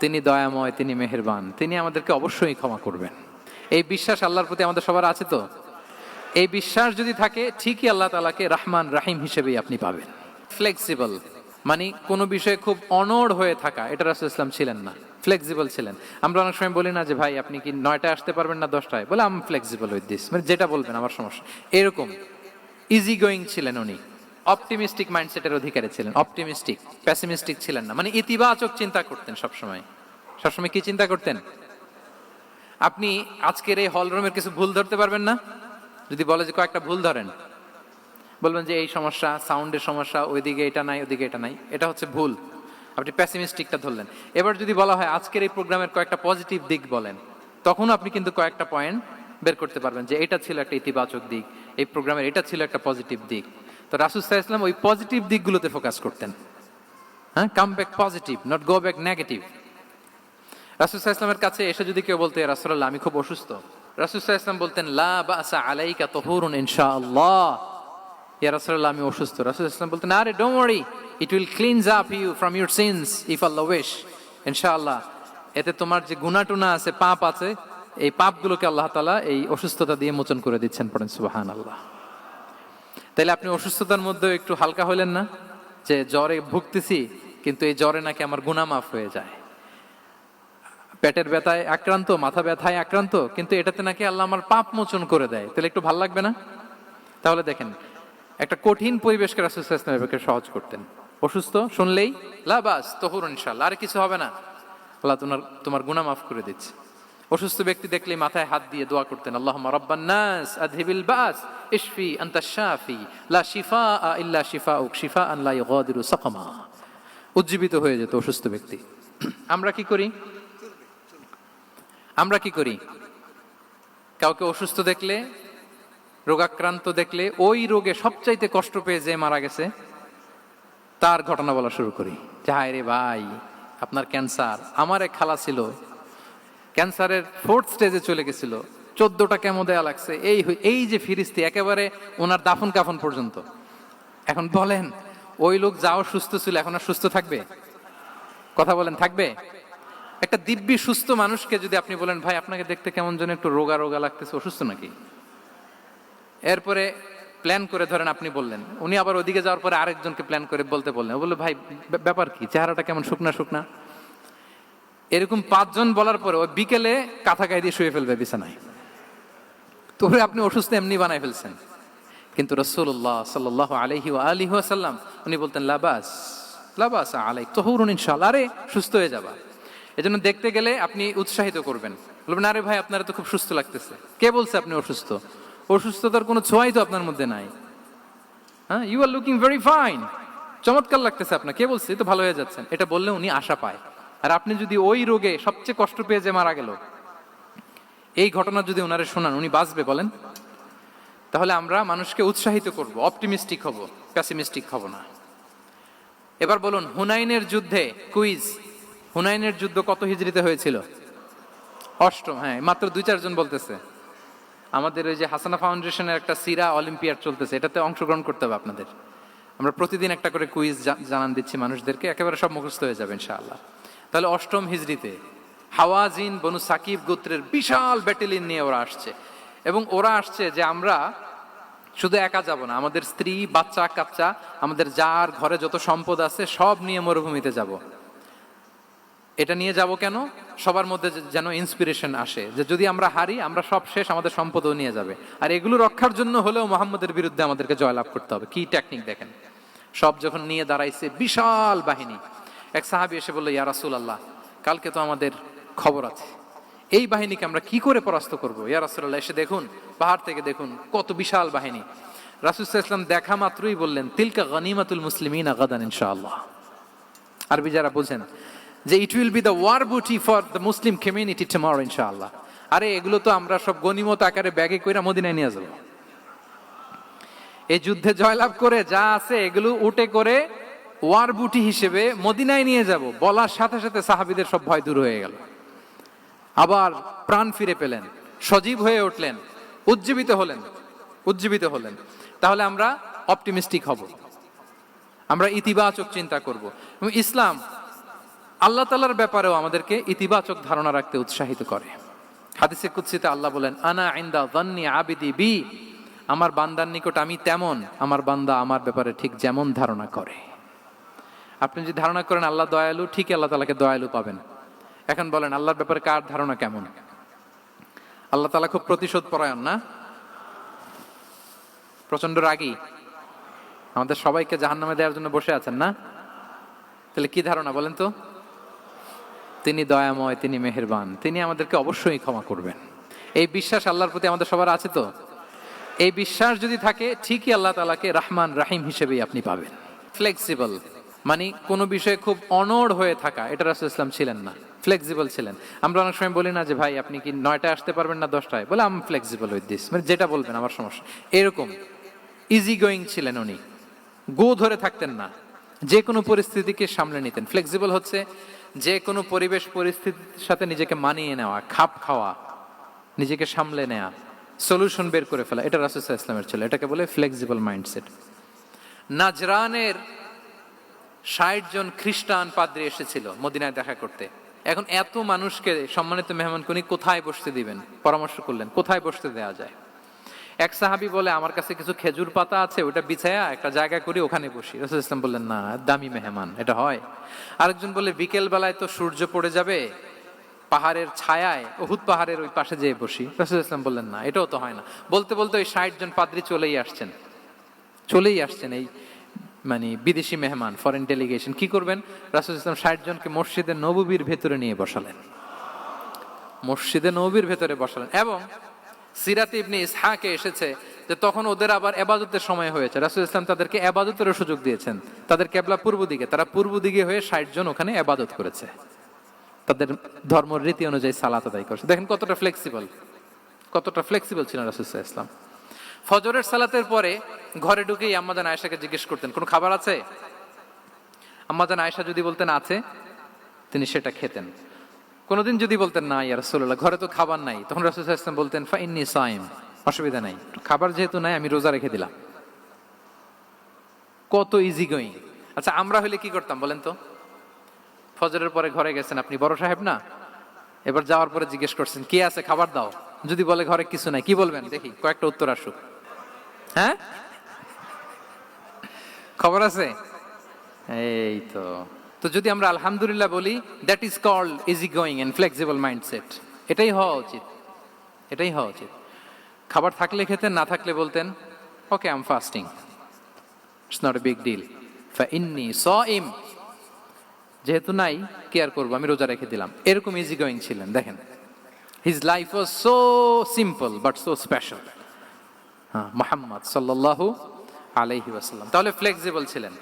তিনি দয়াময়, তিনি মেহেরবান, তিনি আমাদেরকে অবশ্যই ক্ষমা করবেন। এই বিশ্বাস আল্লাহর প্রতি আমাদের সবার আছে তো? এই বিশ্বাস যদি থাকে, ঠিকই আল্লাহ তালাকে রহমান রাহিম হিসেবেই আপনি পাবেন। ফ্লেক্সিবল মানে কোনো বিষয়ে খুব অনড় হয়ে থাকা, এটা রাসুল ইসলাম ছিলেন না। ফ্লেক্সিবল ছিলেন। আমরা অনেক সময় বলি না যে, ভাই, আপনি কি নয়টায় আসতে পারবেন না দশটায়? বলে আম ফ্লেক্সিবল উইথ দিস মানে যেটা বলবেন, আমার সমস্যা। এরকম ইজি গোয়িং ছিলেন উনি। অপটিমিস্টিক মাইন্ডসেটের অধিকারী ছিলেন অপটিমিস্টিক প্যাসিমিস্টিক ছিলেন না। মানে ইতিবাচক চিন্তা করতেন সবসময়। সবসময় কি চিন্তা করতেন? আপনি আজকের এই হল রুমের কিছু ভুল ধরতে পারবেন না? যদি বলে যে কয়েকটা ভুল ধরেন, বলবেন যে এই সমস্যা সাউন্ডের সমস্যা, ওইদিকে এটা নাই, ওইদিকে এটা নাই, এটা হচ্ছে ভুল। আপনি প্যাসিমিস্টিকটা ধরলেন। এবার যদি বলা হয় আজকের এই প্রোগ্রামের কয়েকটা পজিটিভ দিক বলেন, তখন আপনি কিন্তু কয়েকটা পয়েন্ট বের করতে পারবেন যে এটা ছিল একটা ইতিবাচক দিক, এই প্রোগ্রামের এটা ছিল একটা পজিটিভ দিক। তো রাসুল সাহা ইসলাম ওই পজিটিভ দিকগুলোতে ফোকাস করতেন। হ্যাঁ come back positive not go back negative Rasul Saha ইসলামের কাছে এসে যদি কেউ বলতে রাসুল্লাহ আমি খুব অসুস্থ। রাসুল সাহা ইসলাম বলতেন, লা বাসা আলাইকা তহুরুন ইনশাআল্লাহ। ইয়া রাসূলুল্লাহ, আমি অসুস্থ। রাসূল ইসলাম বলতেন, আরে don't worry it will cleanse up you from your sins if Allah wish ইনশাআল্লাহ, এতে তোমার যে গুনাহ-টুনা আছে, পাপ আছে, এই পাপগুলোকে আল্লাহ তাআলা এই অসুস্থতা দিয়ে মোচন করে দিচ্ছেন পড়েন, সুবহানাল্লাহ। তাইলে আপনি অসুস্থতার মধ্যে একটু হালকা হলেন না? যে জ্বরে ভুগতেছি, কিন্তু এই জ্বরে নাকি আমার গুনাহ মাফ হয়ে যায়। পেটের ব্যথায় আক্রান্ত, মাথা ব্যথায় আক্রান্ত, কিন্তু এটাতে নাকি আল্লাহ আমার পাপ মোচন করে দেয়। তাহলে একটু ভালো লাগবে না? তাহলে দেখেন, একটা কঠিন পরিবেশকে রাসুল ইসলাম সহজ করতেন। অসুস্থ, শুনলেই, লাবাস, তহুর ইনশাল্লাহ আর কিছু হবে না। আল্লাহ তোমার তোমার গুনাহ মাফ করে দিচ্ছে। অসুস্থ ব্যক্তি দেখলে মাথায় হাত দিয়ে দোয়া করতেন আল্লাহ ইশফি উজ্জীবিত হয়ে যেত অসুস্থ ব্যক্তি। আমরা কি করি? আমরা কি করি? কাউকে অসুস্থ দেখলে, রোগাক্রান্ত দেখলে, ওই রোগে সবচাইতে কষ্ট পেয়ে যে মারা গেছে, তার ঘটনা বলা শুরু করি। যে, হায় রে ভাই, আপনার ক্যান্সার, আমার এক খালা ছিল ক্যান্সারের ফোর্থ স্টেজে চলে গেছিল। চোদ্দটা কেমো দেয়া লাগছে। এই এই যে ফিরিস্তি, একেবারে ওনার দাফন কাফন পর্যন্ত। এখন বলেন, ওই লোক যাও সুস্থ ছিল, এখন আর সুস্থ থাকবে? কথা বলেন, থাকবে? একটা দিব্যি সুস্থ মানুষকে যদি আপনি বলেন, ভাই, আপনাকে দেখতে কেমন যেন একটু রোগা রোগা লাগতেছে, অসুস্থ নাকি? এরপরে প্ল্যান করে ধরেন আপনি বললেন। উনি আবার ওদিকে যাওয়ার পরে আরেকজনকে প্ল্যান করে বলতে বললেন। বলল, ভাই, ব্যাপার কি? চেহারাটা কেমন শুকনা শুকনা? এরকম পাঁচজন বলার পরে ওই বিকেলে কাঁথা গায়ে দিয়ে শুয়ে ফেলবে, বিছানায়। তো ওরে আপনি অসুস্থ এমনি বানাই ফেলছেন। কিন্তু রসুল্লাহ সাল্লাহ আলহি আলিহ সাল্লাম উনি বলতেন, লাবাস লাবাস আলাই তহুরুন ইনশাল্লাহ আরে, সুস্থ হয়ে যাবা। এজন্য দেখতে গেলে আপনি উৎসাহিত করবেন। বলবেন, আরে ভাই, আপনার তো খুব সুস্থ লাগতেছে। কে বলছে আপনি অসুস্থ? অসুস্থতার কোনো ছোঁয়াই তো আপনার মধ্যে নাই। হ্যাঁ you are looking very fine চমৎকার লাগতেছে আপনার। কে বলছে? তো ভালো হয়ে যাচ্ছেন। এটা বললে উনি আশা পায়। আর আপনি যদি ওই রোগে সবচেয়ে কষ্ট পেয়ে যে মারা গেল, এই ঘটনা যদি ওনারে শোনান, উনি বাঁচবে বলেন? তাহলে আমরা মানুষকে উৎসাহিত করব, অপটিমিস্টিক হব, প্যাসিমিস্টিক হব না। এবার বলুন, হুনাইনের যুদ্ধে কুইজ, হুনাইনের যুদ্ধ কত হিজড়িতে হয়েছিল? অষ্টম হ্যাঁ মাত্র দুই চারজন বলতেছে। আমাদের ওই যে হাসানা ফাউন্ডেশনের একটা সিরা অলিম্পিয়াড চলতেছে, এটাতে অংশগ্রহণ করতে হবে আপনাদের। আমরা প্রতিদিন একটা করে কুইজ জানান দিচ্ছি মানুষদেরকে, একেবারে সব মুখস্থ হয়ে যাবে, ইনশাআল্লাহ। তাহলে অষ্টম হিজড়িতে হাওয়াজিন বনু সাকিব গোত্রের বিশাল ব্যাটেলিয়ন নিয়ে ওরা আসছে। এবং ওরা আসছে যে আমরা শুধু একা যাব না, আমাদের স্ত্রী, বাচ্চা, কাচ্চা, আমাদের যার ঘরে যত সম্পদ আছে সব নিয়ে মরুভূমিতে যাব। এটা নিয়ে যাব কেন? সবার মধ্যে যেন ইন্সপিরেশন আসে যে যদি আমরা হারি, আমরা সব শেষ, আমাদের সম্পদও নিয়ে যাবে। আর এগুলো রক্ষার জন্য হলেও মোহাম্মদের বিরুদ্ধে আমাদেরকে জয়লাভ করতে হবে। কি টেকনিক দেখেন? সব যখন নিয়ে দাঁড়াইছে, বিশাল বাহিনী। এক সাহাবি এসে বলল, ইয়া রাসুল আল্লাহ কালকে তো আমাদের খবর আছে। এই বাহিনীকে আমরা কি করে পরাস্ত করব? ইয়া রাসুল্লাহ এসে দেখুন, পাহাড় থেকে দেখুন, কত বিশাল বাহিনী। রাসুসাহ ইসলাম দেখা মাত্রই বললেন, তিলকা গনিমাতুল মুসলিমিন আগাদান ইনশাআল্লাহ। আরবি যারা বোঝেন যে it will be the war booty for the Muslim community tomorrow ইনশাআল্লাহ। আরে, এগুলো তো আমরা সব গনিমত আকারে ব্যাগে কইরা মদিনায় নিয়ে যাব। এই যুদ্ধে জয়লাভ করে যা আছে, এগুলো উঠে করে ওয়ার বুটি হিসেবে মদিনায় নিয়ে যাব। বলার সাথে সাথে সাহাবিদের সব ভয় দূর হয়ে গেল। আবার প্রাণ ফিরে পেলেন, সজীব হয়ে উঠলেন, উজ্জীবিত হলেন উজ্জীবিত হলেন। তাহলে আমরা অপটিমিস্টিক হব। আমরা ইতিবাচক চিন্তা করব। এবং ইসলাম আল্লাহ তালার ব্যাপারেও আমাদেরকে ইতিবাচক ধারণা রাখতে উৎসাহিত করে। হাদিসে কুৎসিতে আল্লাহ বলেন, আনা ইন্দা দন্নি আবিদি বি। আমার বান্দার নিকট আমি তেমন, আমার বান্দা আমার ব্যাপারে ঠিক যেমন ধারণা করে। আপনি যদি ধারণা করেন আল্লাহ দয়ালু ঠিক আল্লাহ তালাকে দয়ালু পাবেন। এখন বলেন, আল্লাহর ব্যাপারে কার ধারণা কেমন? আল্লাহ তালা খুব প্রতিশোধ পরায়ণ না? প্রচণ্ড রাগী। আমাদের সবাইকে জাহান্নামে দেওয়ার জন্য বসে আছেন না? তাহলে কি ধারণা বলেন তো? তিনি দয়াময়, তিনি মেহেরবান, তিনি আমাদেরকে অবশ্যই ক্ষমা করবেন। এই বিশ্বাস আল্লাহর প্রতি আমাদের সবার আছে তো? এই বিশ্বাস যদি থাকে, ঠিকই আল্লাহ তালাকে রাহমান, রাহিম হিসেবেই আপনি পাবেন। ফ্লেক্সিবল মানে কোনো বিষয়ে খুব অনড় হয়ে থাকা, এটা রাসুল ইসলাম ছিলেন না ফ্লেক্সিবল ছিলেন। আমরা অনেক সময় বলি না যে, ভাই, আপনি কি নয়টায় আসতে পারবেন না দশটায়? বলে আম ফ্লেক্সিবল উইথ দিস মানে যেটা বলবেন, আমার সমস্যা। এরকম ইজি গোয়িং ছিলেন উনি। গো ধরে থাকতেন না। যে কোনো পরিস্থিতিকে সামলে নিতেন। ফ্লেক্সিবল হচ্ছে যে কোনো পরিবেশ পরিস্থিতির সাথে নিজেকে মানিয়ে নেওয়া, খাপ খাওয়া, নিজেকে সামলে নেওয়া সলিউশন বের করে ফেলা। এটা রাসুসাহ ইসলামের ছিল। এটাকে বলে ফ্লেক্সিবল মাইন্ডসেট নাজরানের ষাট জন খ্রিস্টান পাদ্রী এসেছিল মদিনায় দেখা করতে। এখন এত মানুষকে সম্মানিত মেহমান উনি কোথায় বসতে দিবেন? পরামর্শ করলেন, কোথায় বসতে দেওয়া যায়? এক সাহাবি বলে, আমার কাছে কিছু খেজুর পাতা আছে, ওটা বিছায়া একটা জায়গা করি, ওখানে বসি। রসুল ইসলাম বললেন, না, দামি মেহমান, এটা হয়। আরেকজন বলে, বিকেল বেলায় তো সূর্য পড়ে যাবে, পাহাড়ের ছায়ায় অহুত পাহাড়ের ওই পাশে যেয়ে বসি। রসুল ইসলাম বললেন, না, এটাও তো হয় না। বলতে বলতে ওই ষাট জন পাদ্রী চলেই আসছেন। চলেই আসছেন এই মানে বিদেশি মেহমান ফরেন ডেলিগেশন কি করবেন? রাসুল ইসলাম ষাট জনকে মসজিদের নববীর ভেতরে নিয়ে বসালেন। মসজিদে নবীর ভেতরে বসালেন। এবং সিরাত ইবনে ইসহাকে এসেছে যে তখন ওদের আবার এবাদতের সময় হয়েছে। রাসুল ইসলাম তাদেরকে এবাদতেরও সুযোগ দিয়েছেন। তাদের কেবলা পূর্ব দিকে, তারা পূর্ব দিকে হয়ে ষাট জন ওখানে এবাদত করেছে। তাদের ধর্ম রীতি অনুযায়ী সালাত আদায় করছে। দেখেন কতটা ফ্লেক্সিবল কতটা ফ্লেক্সিবল ছিলেন রাসুল ইসলাম ফজরের সালাতের পরে ঘরে ঢুকেই আম্মাজান আয়েশাকে জিজ্ঞেস করতেন, কোনো খাবার আছে? আম্মাজান আয়েশা যদি বলতেন, আছে। তিনি সেটা খেতেন। কোনোদিন যদি বলতেন, না, ইয়া রাসূলুল্লাহ, ঘরে তো খাবার নাই। তখন রাসূল সাল্লাল্লাহু আলাইহি বলতেন ফাইন্নি সাইম, অসুবিধা নাই। খাবার যেহেতু নাই, আমি রোজা রেখে দিলাম। কত ইজি গোয়িং আচ্ছা আমরা হলে কি করতাম বলেন তো? ফজরের পরে ঘরে গেছেন, আপনি বড় সাহেব না? এবার যাওয়ার পরে জিজ্ঞেস করছেন, কি আছে? খাবার দাও। যদি বলে ঘরে কিছু নাই, কি বলবেন? দেখি, কয়েকটা উত্তর আসুক। হ্যাঁ? খবর আছে? এই তো। তো যদি আমরা আলহামদুলিল্লাহ বলি that is called easy going and flexible mindset এটাই হওয়া উচিত। এটাই হওয়া উচিত। খাবার থাকলে খেতেন, না থাকলে বলতেন okay I'm fasting it's not a big deal ইন্নি স ইম যেহেতু নাই কেয়ার করব? আমি রোজা রেখে দিলাম। এরকম ইজি গোয়িং ছিলেন, দেখেন। Life was so simple but so special হ্যাঁ মোহাম্মদ সাল্লাল্লাহু আলাইহি ওয়াসাল্লাম তাহলে ফ্লেক্সিবল ছিলেন।